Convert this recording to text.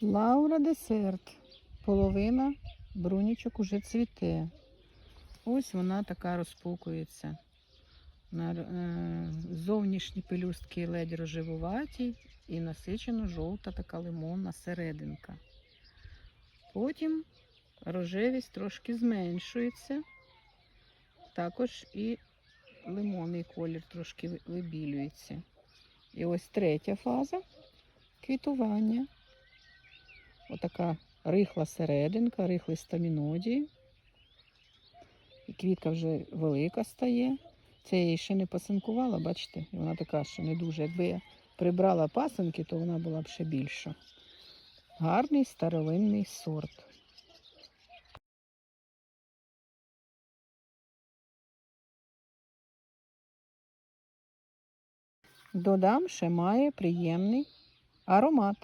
Лаура десерт. Половина брунічок уже цвіте. Ось вона така розпукується. Е, зовнішні пелюстки ледь рожевуваті і насичено жовта така лимонна серединка. Потім рожевість трошки зменшується. Також і лимонний колір трошки вибілюється. І ось третя фаза квітування. Отака рихла серединка, рихлий стамінодії. І квітка вже велика стає. Це я її ще не пасинкувала, бачите, і вона така ще не дуже. Якби я прибрала пасинки, то вона була б ще більша. Гарний старовинний сорт. Додам, ще має приємний аромат.